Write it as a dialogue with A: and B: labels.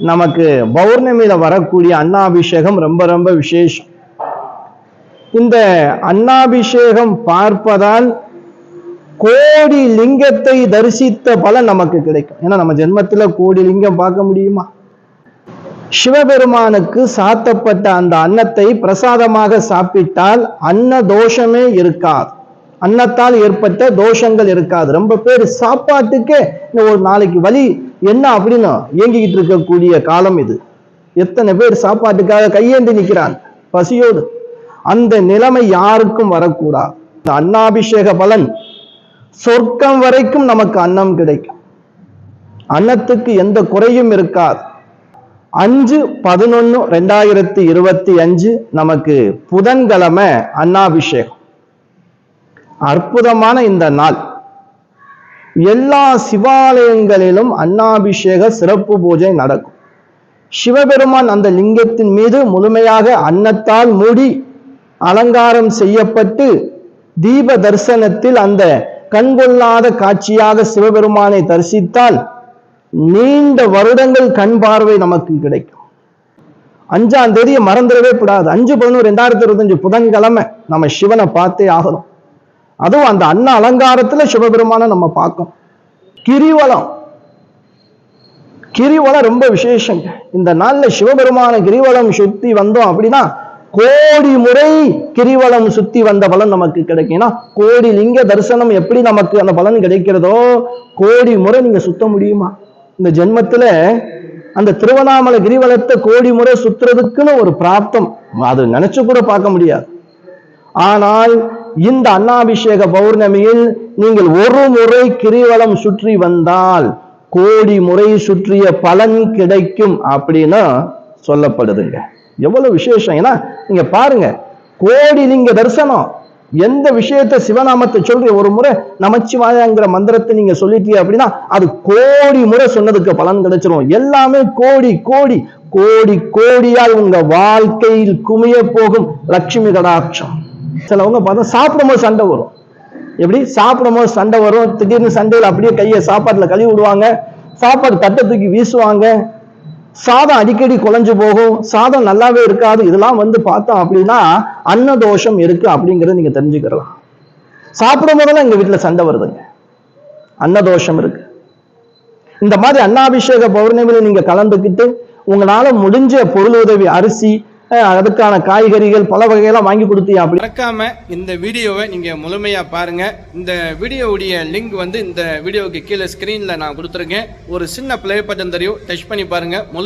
A: நமக்கு பௌர்ணமியில வரக்கூடிய அன்னாபிஷேகம் ரொம்ப ரொம்ப விசேஷம். இந்த அன்னாபிஷேகம் பார்ப்பதால் கோடி லிங்கத்தை தரிசித்த பலன் நமக்கு கிடைக்கும். ஏன்னா நம்ம ஜென்மத்துல கோடி லிங்கம் பார்க்க முடியுமா? சிவபெருமானுக்கு சாத்தப்பட்ட அந்த அன்னத்தை பிரசாதமாக சாப்பிட்டால் அன்ன தோஷமே இருக்காது. அன்னத்தால் ஏற்பட்ட தோஷங்கள் இருக்காது. ரொம்ப பேர் சாப்பாட்டுக்கே இந்த ஒரு நாளைக்கு வழி என்ன அப்படின்னா இயங்கிக்கிட்டு இருக்கக்கூடிய காலம் இது. எத்தனை பேர் சாப்பாட்டுக்காக கையேந்தி நிற்கிறான் பசியோடு. அந்த நிலைமை யாருக்கும் வரக்கூடாது இந்த அன்னாபிஷேக பலன் சொர்க்கம் வரைக்கும் நமக்கு அன்னம் கிடைக்கும். அன்னத்துக்கு எந்த குறையும் இருக்காது. அஞ்சு பதினொன்று ரெண்டாயிரத்தி இருபத்தி அஞ்சு நமக்கு புதன்கிழமை அன்னாபிஷேகம். அற்புதமான இந்த நாள். எல்லா சிவாலயங்களிலும் அன்னாபிஷேக சிறப்பு பூஜை நடக்கும். சிவபெருமான் அந்த லிங்கத்தின் மீது முழுமையாக அன்னத்தால் மூடி அலங்காரம் செய்யப்பட்டு தீப தரிசனத்தில் அந்த கண்கொள்ளாத காட்சியாக சிவபெருமானை தரிசித்தால் நீண்ட வருடங்கள் கண் பார்வை நமக்கு கிடைக்கும். அஞ்சாம் தேதியை மறந்துடவே கூடாது. அஞ்சு பதினோரு ரெண்டாயிரத்தி இருபத்தஞ்சு புதன்கிழமை நம்ம சிவனை பார்த்தே ஆகணும். அதுவும் அந்த அன்ன அலங்காரத்துல சிவபெருமான நம்ம பார்க்கணும். கிரிவலம். கிரிவலம் ரொம்ப விசேஷங்க. இந்த நாள்ல சிவபெருமான கிரிவலம் சுத்தி வந்தோம் அப்படின்னா கோடி முறை கிரிவலம் சுத்தி வந்த பலன் நமக்கு கிடைக்கும். ஏன்னா கோடி லிங்க தரிசனம் எப்படி நமக்கு அந்த பலன் கிடைக்கிறதோ கோடி முறை நீங்க சுத்த முடியுமா? இந்த ஜென்மத்துல அந்த திருவண்ணாமலை கிரிவலத்தை கோடி முறை சுத்துறதுக்குன்னு ஒரு பிராப்தம். அது நினைச்சு கூட பார்க்க முடியாது. ஆனால் இந்த அன்னாபிஷேக பௌர்ணமியில் நீங்கள் ஒரு முறை கிரிவலம் சுற்றி வந்தால் கோடி முறை சுற்றிய பலன் கிடைக்கும் அப்படின்னு சொல்லப்படுதுங்க. எவ்வளவு விசேஷம். ஏன்னா நீங்க பாருங்க கோடி லிங்க தரிசனம். எந்த விஷயத்த சிவநாமத்தை சொல்றீங்க? ஒரு முறை நமச்சிவாயங்கிற மந்திரத்தை நீங்க சொல்லிட்டீங்க அப்படின்னா அது கோடி முறை சொன்னதுக்கு பலன் கிடைச்சிரும். எல்லாமே கோடி கோடி கோடி கோடியால் உங்க வாழ்க்கையில் குமிய போகும் லட்சுமி கடாட்சம். சிலவங்க பார்த்தா சாப்பிடும்போது சண்டை வரும். எப்படி? சாப்பிடும்போது சண்டை வரும். திடீர்னு சண்டையில் அப்படியே கையை சாப்பாட்டில் கழுவி விடுவாங்க. சாப்பாடு தட்டை தூக்கி வீசுவாங்க. சாதம் அடிக்கடி குலைஞ்சு போகும். சாதம் நல்லாவே இருக்காது. இதெல்லாம் வந்து பார்த்தோம் அப்படின்னா அன்னதோஷம் இருக்கு அப்படிங்கிறத நீங்க தெரிஞ்சுக்கிறலாம். சாப்பிடும் போதெல்லாம் எங்க வீட்டுல சண்டை வருதுங்க. அன்னதோஷம் இருக்கு. இந்த மாதிரி அன்னாபிஷேக பௌர்ணமியில நீங்க கலந்துக்கிட்டு உங்களால முடிஞ்ச பொருள் உதவி அரிசி அதுக்கான காய்கறிகள் பல வகையெல்லாம் வாங்கி கொடுத்தியா அப்படி?
B: மறக்காம இந்த வீடியோவை நீங்க முழுமையா பாருங்க. இந்த வீடியோவுடைய லிங்க் வந்து இந்த வீடியோவுக்கு கீழே ஸ்கிரீன்ல நான் கொடுத்துருக்கேன். ஒரு சின்ன பிளே பட்டன் தெரியும் டச் பண்ணி பாருங்க.